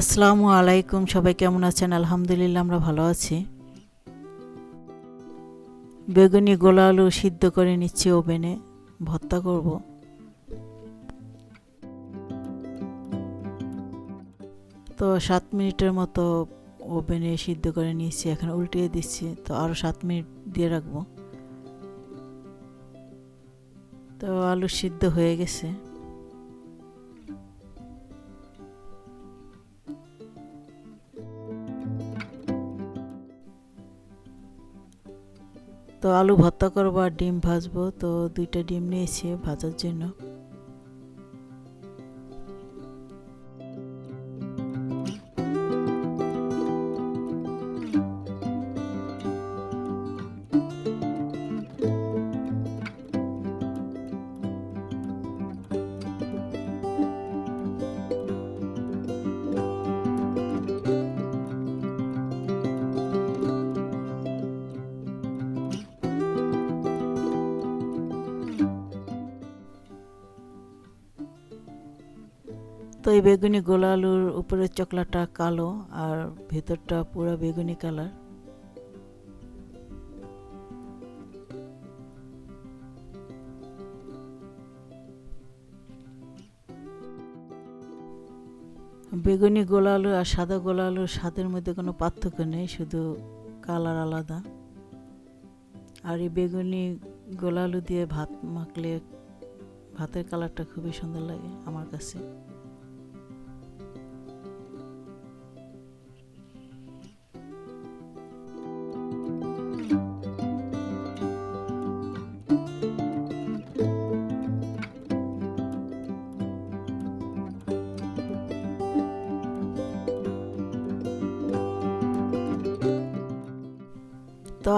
আসসালামু আলাইকুম, সবাই কেমন আছেন? আলহামদুলিল্লাহ, আমরা ভালো আছি। বেগুনি গোলা আলু সিদ্ধ করে নিচ্ছি ওভেনে, ভর্তা করব। তো সাত মিনিটের মতো ওভেনে সিদ্ধ করে নিয়েছি, এখন উল্টিয়ে দিচ্ছি, তো আরও সাত মিনিট দিয়ে রাখব। তো আলু সিদ্ধ হয়ে গেছে। তো আলু ভর্তা করব আর ডিম ভাজবো তো দুইটা ডিম নিয়েছি ভাজার জন্য। তো এই বেগুনি গোলা আলুর উপরের চকলাটা কালো আর ভেতরটা পুরো বেগুনি কালার। বেগুনি গোলা আলু আর সাদা গোলা আলুর স্বাদের মধ্যে কোনো পার্থক্য নেই, শুধু কালার আলাদা। আর এই বেগুনি গোলা আলু দিয়ে ভাত মাখলে ভাতের কালারটা খুবই সুন্দর লাগে আমার কাছে।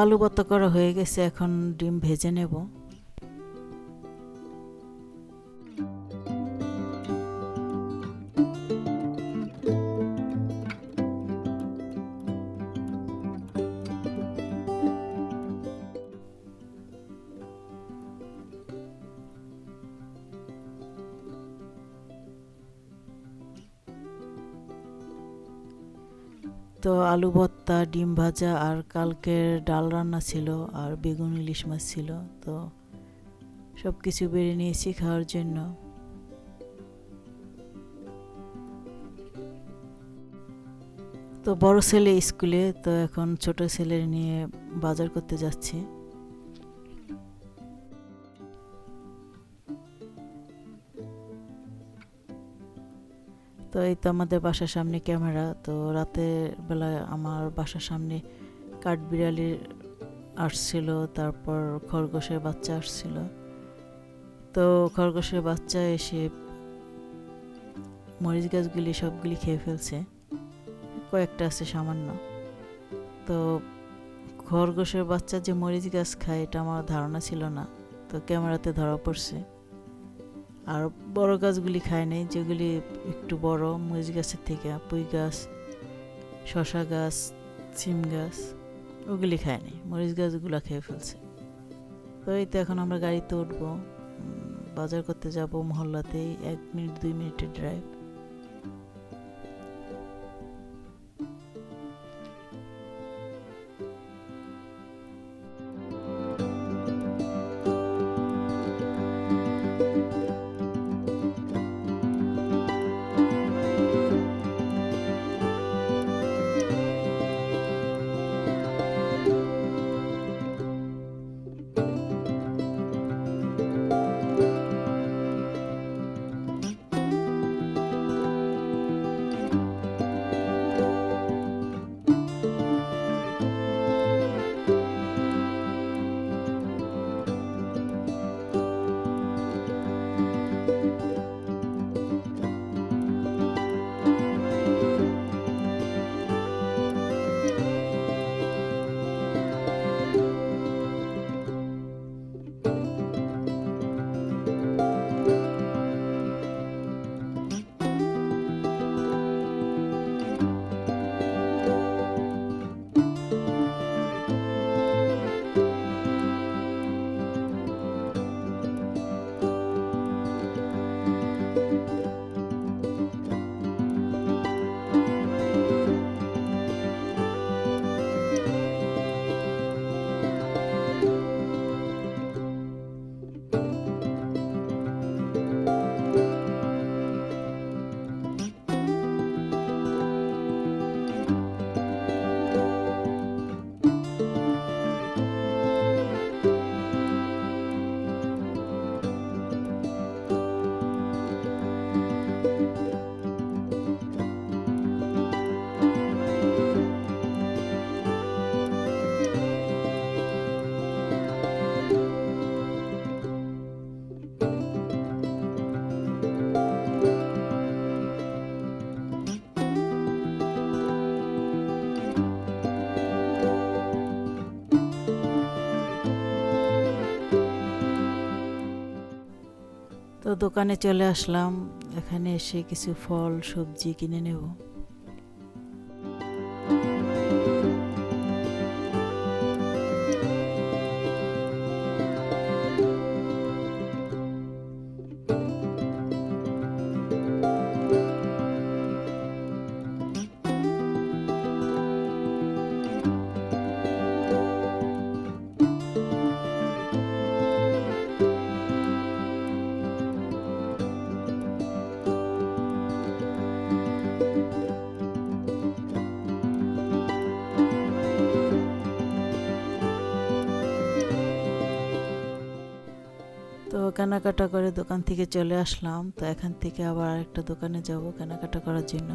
আলু ভর্তা করা হয়ে গেছে এখন ডিম ভেজে নেব। তো আলু ভর্তা, ডিম ভাজা আর কালকের ডাল রান্না ছিল আর বেগুন ইলিশ মাছ ছিল। তো সব কিছু বেড়ে নিয়েছি খাওয়ার জন্য। তো বড় ছেলে স্কুলে, তো এখন ছোট ছেলে নিয়ে বাজার করতে যাচ্ছি। তো এই তো আমাদের বাসার সামনে ক্যামেরা, তো রাতের বেলায় আমার বাসার সামনে কাঠবিড়ালির আসছিল, তারপর খরগোশের বাচ্চা আসছিল। তো খরগোশের বাচ্চা এসে মরিচ গাছগুলি সবগুলি খেয়ে ফেলছে। কয়েকটা আছে সামান্য। তো খরগোশের বাচ্চা যে মরিচ গাছ খায়, এটা আমার ধারণা ছিল না। তো ক্যামেরাতে ধরা পড়ছে। আর বড় গাছগুলি খায় নাই, যেগুলি একটু বড়, মরিচ গাছের থেকে, পুঁই গাছ শশা গাছ, সিম গাছ, ওগুলি খায় নাই, মরিচ গাছগুলো খেয়ে ফেলছে। তো এই তো এখন আমরা গাড়িতে উঠবো বাজার করতে যাব মহল্লাতেই, এক মিনিট, দুই মিনিটের ড্রাইভ দোকানে চলে আসলাম। এখানে এসে কিছু ফল সবজি কিনে নেব। কেনাকাটা করে দোকান থেকে চলে আসলাম, তো এখান থেকে আবার একটা দোকানে যাব কেনাকাটা করার জন্য।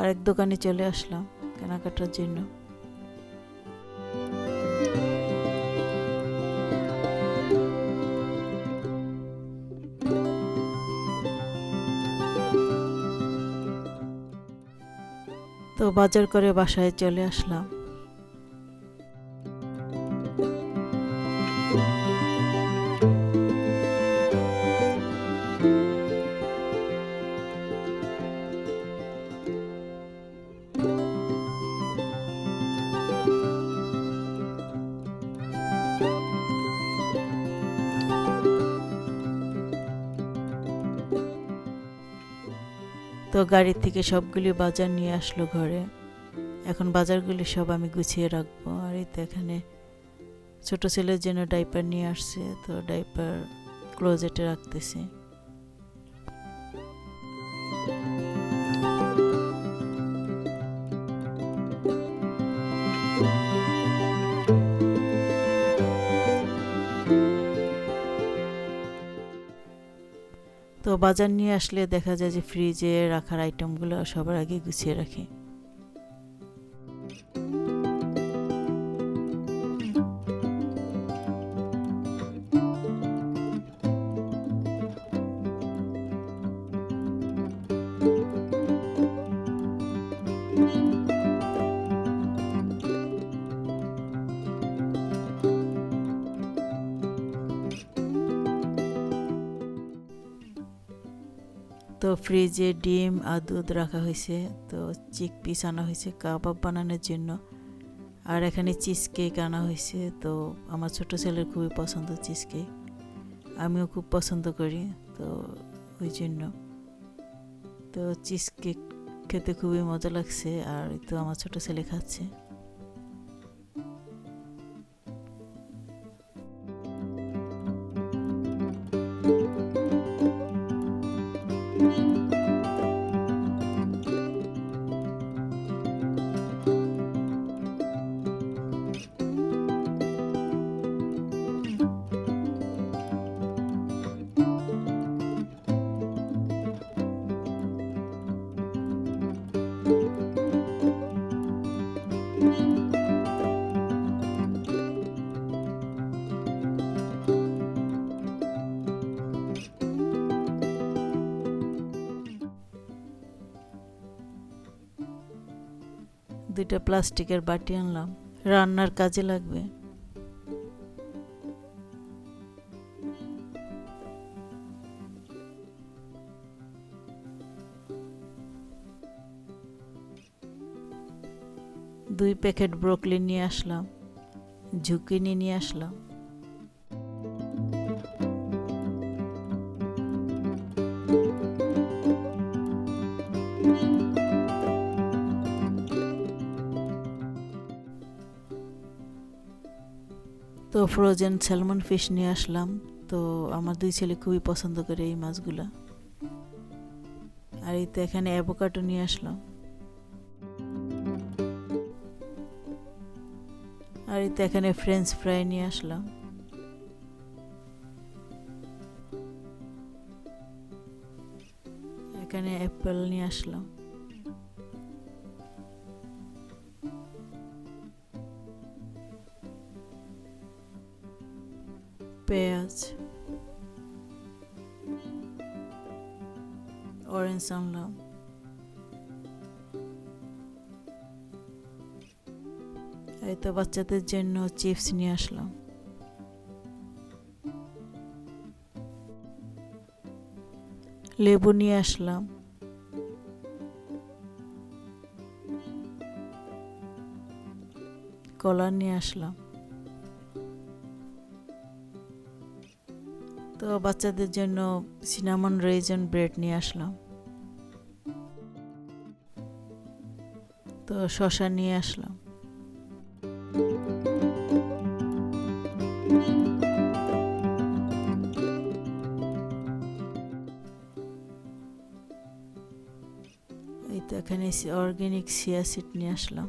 আরেক দোকানে চলে আসলাম কেনাকাটার জন্য। তো বাজার করে বাসায় চলে আসলাম। তো গাড়ি থেকে সবগুলি বাজার নিয়ে আসলো ঘরে। এখন বাজারগুলি সব আমি গুছিয়ে রাখব। আর এই তো এখানে ছোটো ছেলের জন্য ডাইপার নিয়ে আসছে, তো ডাইপার ক্লোজেটে রাখতেছি। তো বাজার নিয়ে আসলে দেখা যায় যে ফ্রিজে রাখার আইটেমগুলো সবার আগে গুছিয়ে রাখি। তো ফ্রিজে ডিম আর দুধ রাখা হয়েছে, তো চিক পিস আনা হয়েছে কাবাব বানানোর জন্য। আর এখানে চিজ কেক আনা হয়েছে, তো আমার ছোট ছেলের খুবই পছন্দ চিজ কেক আমিও খুব পছন্দ করি, তো ওই জন্য। তো চিজ কেক খেতে খুবই মজা লাগছে, আর তো আমার ছোট ছেলে খাচ্ছে। দুইটা প্লাস্টিকের বাটি আনলাম। রান্নার কাজে লাগবে। দুই প্যাকেট ব্রোকলি নিয়ে আসলাম। ঝুঁকিনি নিয়ে আসলাম। তো ফ্রোজেন স্যালমন ফিশ নিয়ে আসলাম। তো আমার দুই ছেলে খুবই পছন্দ করে এই মাছগুলা। আর এই তো এখানে অ্যাভোকাটো নিয়ে আসলাম। আর এই তো এখানে ফ্রেঞ্চ ফ্রাই নিয়ে আসলাম। এখানে অ্যাপেল নিয়ে আসলাম। পেঁয়াজ অরেঞ্জ আনলাম এই তো বাচ্চাদের জন্য চিপস নিয়ে আসলাম। লেবু নিয়ে আসলাম। কলা নিয়ে আসলাম। তো বাচ্চাদের জন্য সিনামন রেজন ব্রেড নিয়ে আসলাম। তো শশা নিয়ে আসলাম। এই তো এখানে অর্গ্যানিক সিয়া সিড নিয়ে আসলাম।